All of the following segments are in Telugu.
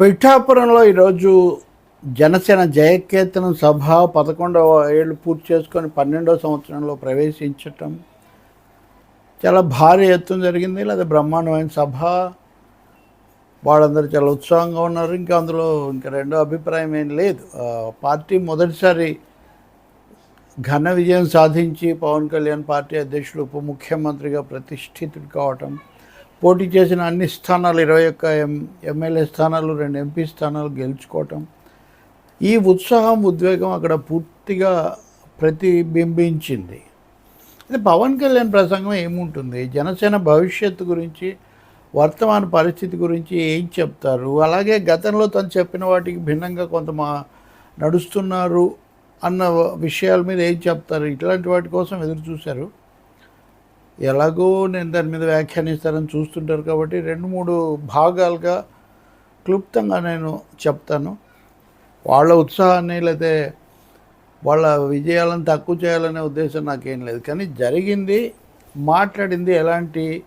పిఠాపురంలో ఈరోజు జనసేన జయకేతనం సభ పదకొండవ ఏళ్ళు పూర్తి చేసుకొని పన్నెండవ సంవత్సరంలో ప్రవేశించటం. చాలా భారీ ఎత్తున జరిగింది. లేదా బ్రహ్మాండమైన సభ. వాళ్ళందరూ చాలా ఉత్సాహంగా ఉన్నారు. ఇంకా అందులో ఇంకా రెండో అభిప్రాయం ఏం లేదు. పార్టీ మొదటిసారి ఘన విజయం సాధించి పవన్ కళ్యాణ్ పార్టీ అధ్యక్షుడు ఉప ముఖ్యమంత్రిగా ప్రతిష్ఠితుడు కావటం పోటీ చేసిన అన్ని స్థానాలు ఇరవై ఒక్క ఎం ఎమ్మెల్యే స్థానాలు రెండు ఎంపీ స్థానాలు గెలుచుకోవటం. ఈ ఉత్సాహం ఉద్వేగం అక్కడ పూర్తిగా ప్రతిబింబించింది. అయితే పవన్ కళ్యాణ్ ప్రసంగం ఏముంటుంది? జనసేన భవిష్యత్తు గురించి వర్తమాన పరిస్థితి గురించి ఏం చెప్తారు? అలాగే గతంలో తను చెప్పిన వాటికి భిన్నంగా కొంత మా నడుస్తున్నారు అన్న విషయాల మీద ఏం చెప్తారు? ఇట్లాంటి వాటి కోసం ఎదురు చూశారు. ఎలాగో నేను దాని మీద వ్యాఖ్యానిస్తారని చూస్తుంటారు కాబట్టి రెండు మూడు భాగాలుగా క్లుప్తంగా నేను చెప్తాను. వాళ్ళ ఉత్సాహాన్ని లేకపోతే వాళ్ళ విజయాలను తక్కువ చేయాలనే ఉద్దేశం నాకేం లేదు. కానీ జరిగింది మాట్లాడింది ఎలాంటి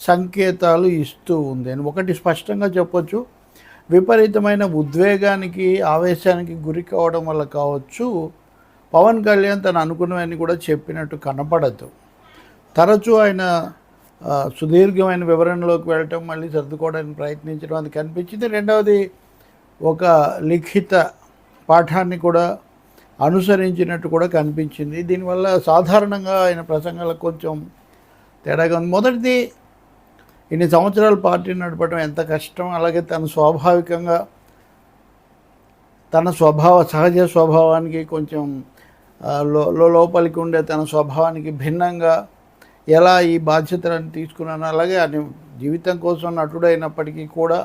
సంకేతాలు ఇస్తూ ఉంది. అని ఒకటి స్పష్టంగా చెప్పొచ్చు. విపరీతమైన ఉద్వేగానికి ఆవేశానికి గురి కావడం వల్ల కావచ్చు. పవన్ కళ్యాణ్ తను అనుకున్నవన్నీ కూడా చెప్పినట్టు కనపడదు. తరచూ ఆయన సుదీర్ఘమైన వివరణలోకి వెళ్ళటం మళ్ళీ సర్దుకోవడానికి ప్రయత్నించడం అది కనిపించింది. రెండవది ఒక లిఖిత పాఠాన్ని కూడా అనుసరించినట్టు కూడా కనిపించింది. దీనివల్ల సాధారణంగా ఆయన ప్రసంగాలకు కొంచెం తేడాగా ఉంది. మొదటిది ఇన్ని సంవత్సరాలు పార్టీ నడపడం ఎంత కష్టం అలాగే తను స్వాభావికంగా తన స్వభావ సహజ స్వభావానికి కొంచెం లో- లోపలికి ఉండే తన స్వభావానికి భిన్నంగా ఎలా ఈ బాధ్యతలను తీసుకున్నాను అలాగే అని జీవితం కోసం నటుడైనప్పటికీ కూడా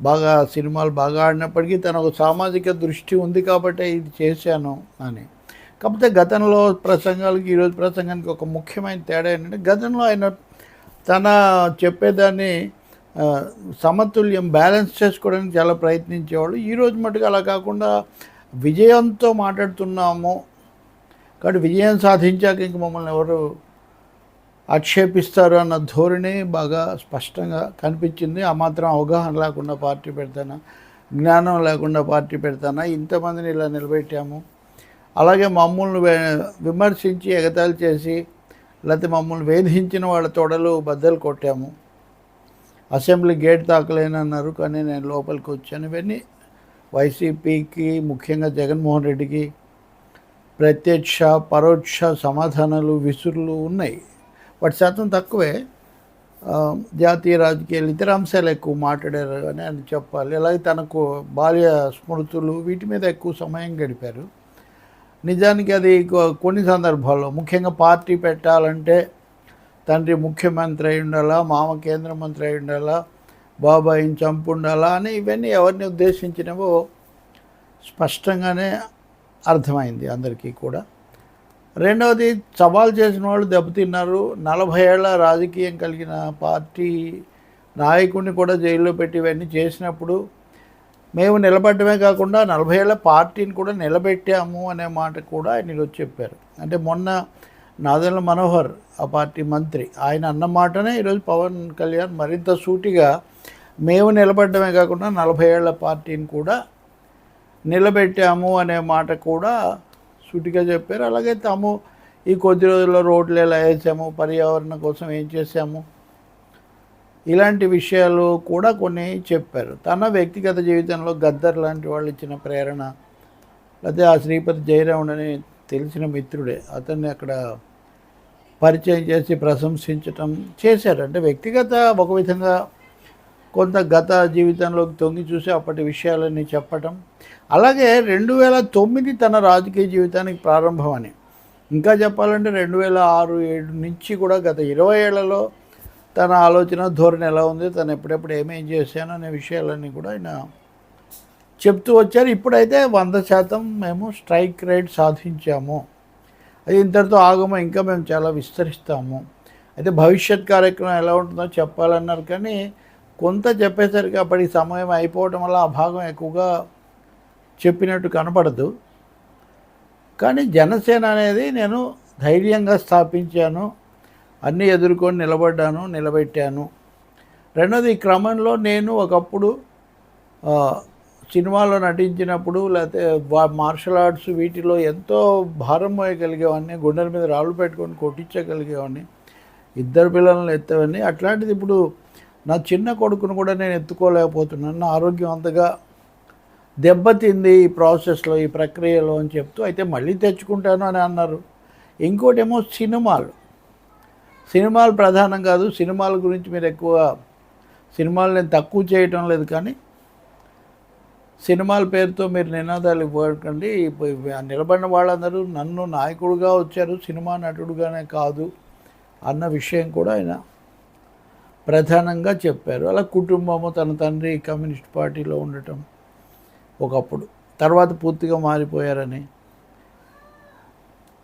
బాగా సినిమాలు బాగా ఆడినప్పటికీ తన ఒక సామాజిక దృష్టి ఉంది కాబట్టి ఇది చేశాను అని. కాకపోతే గతంలో ప్రసంగాలకి ఈరోజు ప్రసంగానికి ఒక ముఖ్యమైన తేడా ఏంటంటే గతంలో ఆయన తన చెప్పేదాన్ని సమతుల్యం బ్యాలెన్స్ చేసుకోవడానికి చాలా ప్రయత్నించేవాళ్ళు. ఈరోజు మటుకు అలా కాకుండా విజయంతో మాట్లాడుతున్నాము. కాబట్టి విజయం సాధించాక ఇంక మమ్మల్ని ఎవరు ఆక్షేపిస్తారు అన్న ధోరణి బాగా స్పష్టంగా కనిపించింది. ఆ మాత్రం అవగాహన లేకుండా పార్టీ పెడతానా జ్ఞానం లేకుండా పార్టీ పెడతానా ఇంతమందిని ఇలా నిలబెట్టాము. అలాగే మమ్మల్ని విమర్శించి ఎగతాళి చేసి లేకపోతే మమ్మల్ని వేధించిన వాళ్ళ తొడలు బద్దలు కొట్టాము. అసెంబ్లీ గేట్ తాకలేనన్నారు కానీ నేను లోపలికి వచ్చాను. ఇవన్నీ వైసీపీకి ముఖ్యంగా జగన్మోహన్ రెడ్డికి ప్రత్యక్ష పరోక్ష సమాధానాలు విసురులు ఉన్నాయి. వాటి శాతం తక్కువే. జాతీయ రాజకీయాలు ఇతర అంశాలు ఎక్కువ మాట్లాడారు అని అని చెప్పాలి. అలాగే తనకు బాల్య స్మృతులు వీటి మీద ఎక్కువ సమయం గడిపారు. నిజానికి అది కొన్ని సందర్భాల్లో ముఖ్యంగా పార్టీ పెట్టాలంటే తండ్రి ముఖ్యమంత్రి అయి ఉండాలా మామ కేంద్ర మంత్రి అయి ఉండాలా బాబాయిని చంపు ఉండాలా అని ఇవన్నీ ఎవరిని ఉద్దేశించినవో స్పష్టంగానే అర్థమైంది అందరికీ కూడా. రెండవది సవాల్ చేసిన వాళ్ళు దెబ్బతిన్నారు. నలభై ఏళ్ళ రాజకీయం కలిగిన పార్టీ నాయకుడిని కూడా జైల్లో పెట్టి ఇవన్నీ చేసినప్పుడు మేము నిలబడమే కాకుండా నలభై ఏళ్ళ పార్టీని కూడా నిలబెట్టాము అనే మాట కూడా ఆయన ఈరోజు చెప్పారు. అంటే మొన్న నాదెళ్ళ మనోహర్ ఆ పార్టీ మంత్రి ఆయన అన్న మాటనే ఈరోజు పవన్ కళ్యాణ్ మరింత సూటిగా మేము నిలబడమే కాకుండా నలభై ఏళ్ళ పార్టీని కూడా నిలబెట్టాము అనే మాట కూడా సూటిగా చెప్పారు. అలాగే తాము ఈ కొద్ది రోజుల్లో రోడ్లు ఎలా వేసాము పర్యావరణం కోసం ఏం చేశాము ఇలాంటి విషయాలు కూడా కొన్ని చెప్పారు. తన వ్యక్తిగత జీవితంలో గద్దర్ లాంటి వాళ్ళు ఇచ్చిన ప్రేరణ లేకపోతే ఆ శ్రీపతి జయరాముడు అని తెలిసిన మిత్రుడే అతన్ని అక్కడ పరిచయం చేసి ప్రశంసించటం చేశారు. అంటే వ్యక్తిగత ఒక విధంగా కొంత గత జీవితంలోకి తొంగి చూసి అప్పటి విషయాలన్నీ చెప్పటం. అలాగే రెండు వేల తొమ్మిది తన రాజకీయ జీవితానికి ప్రారంభం అని ఇంకా చెప్పాలంటే రెండు వేల ఆరు ఏడు నుంచి కూడా గత ఇరవై ఏళ్ళలో తన ఆలోచన ధోరణి ఎలా ఉంది తను ఎప్పుడెప్పుడు ఏమేం చేశాను అనే విషయాలన్నీ కూడా ఆయన చెప్తూ వచ్చారు. ఇప్పుడైతే వంద శాతం మేము స్ట్రైక్ రేట్ సాధించాము. అది ఇంతటితో ఆగము ఇంకా మేము చాలా విస్తరిస్తాము. అయితే భవిష్యత్ కార్యక్రమం ఎలా ఉంటుందో చెప్పాలన్నారు కానీ కొంత చెప్పేసరికి అప్పటికి సమయం అయిపోవటం వల్ల ఆ భాగం ఎక్కువగా చెప్పినట్టు కనపడదు. కానీ జనసేన అనేది నేను ధైర్యంగా స్థాపించాను అన్నీ ఎదుర్కొని నిలబడ్డాను నిలబెట్టాను. రెండోది ఈ క్రమంలో నేను ఒకప్పుడు సినిమాలో నటించినప్పుడు లేకపోతే మార్షల్ ఆర్ట్స్ వీటిలో ఎంతో భారం మోయగలిగేవాడిని గుండెల మీద రాళ్ళు పెట్టుకొని కొట్టించగలిగేవాడిని ఇద్దరు పిల్లలను ఎత్తేవాడిని. అట్లాంటిది ఇప్పుడు నా చిన్న కొడుకును కూడా నేను ఎత్తుకోలేకపోతున్నాను. నా ఆరోగ్యం అంతగా దెబ్బతింది ఈ ప్రాసెస్లో ఈ ప్రక్రియలో అని చెప్తూ అయితే మళ్ళీ తెచ్చుకుంటాను అని అన్నారు. ఇంకోటేమో సినిమాలు. సినిమాలు ప్రధానం కాదు సినిమాల గురించి మీరు ఎక్కువ సినిమాలు నేను తక్కువ చేయటం లేదు కానీ సినిమాల పేరుతో మీరు నినాదాలు ఇవ్వకండి. నిలబడిన వాళ్ళందరూ నన్ను నాయకుడుగా వచ్చారు సినిమా నటుడుగానే కాదు అన్న విషయం కూడా ఆయన ప్రధానంగా చెప్పారు. అలా కుటుంబము తన తండ్రి కమ్యూనిస్ట్ పార్టీలో ఉండటం ఒకప్పుడు. తర్వాత పూర్తిగా మారిపోయారని.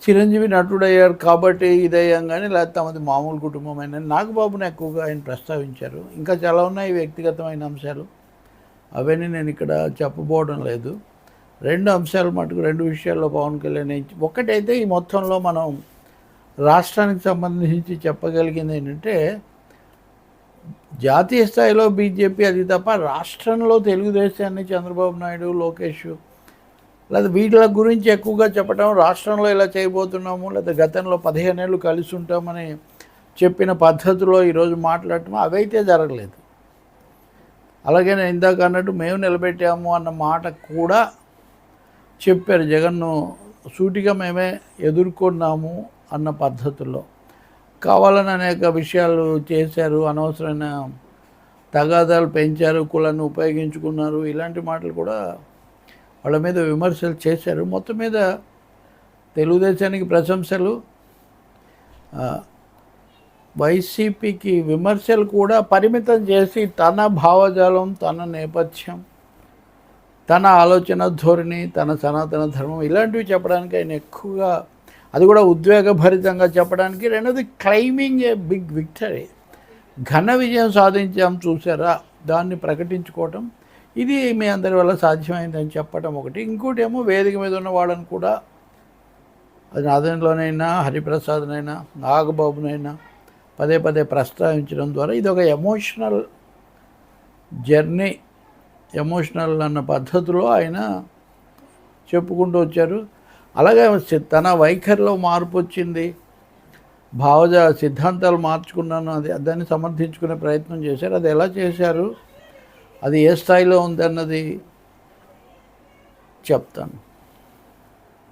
చిరంజీవి నటుడయ్యారు కాబట్టి ఇదయ్యాం కానీ లేకపోతే తమది మామూలు కుటుంబమైన. నాగబాబుని ఎక్కువగా ఆయన ప్రస్తావించారు. ఇంకా చాలా ఉన్నాయి వ్యక్తిగతమైన అంశాలు. అవన్నీ నేను ఇక్కడ చెప్పబోవడం లేదు. రెండు అంశాలు మటుకు రెండు విషయాల్లో పవన్ కళ్యాణ్ ఒకటైతే ఈ మొత్తంలో మనం రాష్ట్రానికి సంబంధించి చెప్పగలిగింది ఏంటంటే జాతీయ స్థాయిలో బీజేపీ అది తప్ప రాష్ట్రంలో తెలుగుదేశాన్ని చంద్రబాబు నాయుడు లోకేష్ లేదా వీళ్ళ గురించి ఎక్కువగా చెప్పడం రాష్ట్రంలో ఇలా చేయబోతున్నాము లేదా గతంలో పదిహేను ఏళ్ళు కలిసి ఉంటామని చెప్పిన పద్ధతిలో ఈరోజు మాట్లాడటం అవైతే జరగలేదు. అలాగే నేను ఇందాక అన్నట్టు మేము నిలబెట్టాము అన్న మాట కూడా చెప్పారు జగన్ను సూటిగా మేమే ఎదుర్కొన్నాము అన్న పద్ధతిలో. కావాలని అనేక విషయాలు చేశారు అనవసరమైన తగాదాలు పెంచారు కులాన్ని ఉపయోగించుకున్నారు ఇలాంటి మాటలు కూడా వాళ్ళ మీద విమర్శలు చేశారు. మొత్తం మీద తెలుగుదేశానికి ప్రశంసలు. వైసీపీకి విమర్శలు కూడా పరిమితం చేసి తన భావజాలం తన నేపథ్యం తన ఆలోచన ధోరణి తన సనాతన ధర్మం ఇలాంటివి చెప్పడానికి ఆయన ఎక్కువగా అది కూడా ఉద్వేగభరితంగా చెప్పడానికి రెండోది క్లైమింగ్ ఏ బిగ్ విక్టరీ. ఘన విజయం సాధించాం చూసారా? దాన్ని ప్రకటించుకోవటం. ఇది మీ అందరి వల్ల సాధ్యమైందని చెప్పటం ఒకటి. ఇంకోటి ఏమో వేదిక మీద ఉన్న వాళ్ళని కూడా అది నాదంలోనైనా హరిప్రసాద్నైనా నాగబాబునైనా పదే పదే ప్రస్తావించడం ద్వారా ఇది ఒక ఎమోషనల్ జర్నీ. ఎమోషనల్ అన్న పద్ధతిలో ఆయన చెప్పుకుంటూ వచ్చారు. అలాగే తన వైఖరిలో మార్పు వచ్చింది. భావజ సిద్ధాంతాలు మార్చుకున్నాను అది దాన్ని సమర్థించుకునే ప్రయత్నం చేశారు. అది ఎలా చేశారు? అది ఏ స్థాయిలో ఉందన్నది చెప్తాను.